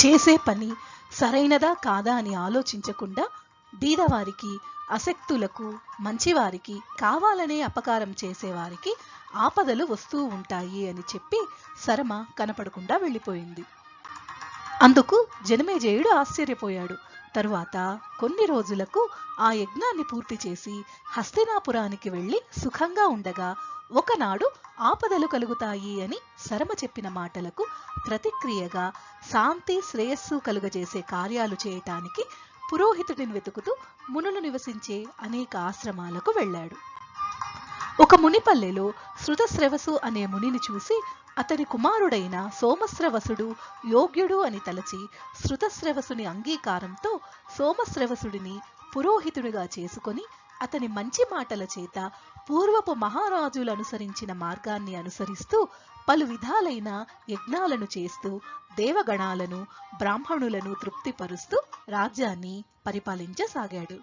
చేసే పని సరైనదా కాదా అని ఆలోచించకుండా బీదవారికి అశక్తులకు మంచివారికి కావాలనే అపకారం చేసేవారికి ఆపదలు వస్తూ ఉంటాయి అని చెప్పి సరమ కనపడకుండా వెళ్ళిపోయింది. అందుకు జనమేజయుడు ఆశ్చర్యపోయాడు. తరువాత కొన్ని రోజులకు ఆ యజ్ఞాన్ని పూర్తి చేసి హస్తినాపురానికి వెళ్ళి సుఖంగా ఉండగా ఒకనాడు ఆపదలు కలుగుతాయి అని శరమ చెప్పిన మాటలకు ప్రతిక్రియగా శాంతి శ్రేయస్సు కలుగజేసే కార్యాలు చేయటానికి పురోహితుడిని వెతుకుతూ మునులు నివసించే అనేక ఆశ్రమాలకు వెళ్ళాడు. ఒక మునిపల్లెలో శృతశ్రవసు అనే మునిని చూసి అతని కుమారుడైన సోమశ్రవసుడు యోగ్యుడు అని తలచి శృతశ్రవసుని అంగీకారంతో సోమశ్రవసుడిని పురోహితుడిగా చేసుకొని అతని మంచి మాటల చేత పూర్వపు మహారాజులు అనుసరించిన మార్గాన్ని అనుసరిస్తూ పలు విధాలైన యజ్ఞాలను చేస్తూ దేవగణాలను బ్రాహ్మణులను తృప్తిపరుస్తూ రాజ్యాన్ని పరిపాలించసాగాడు.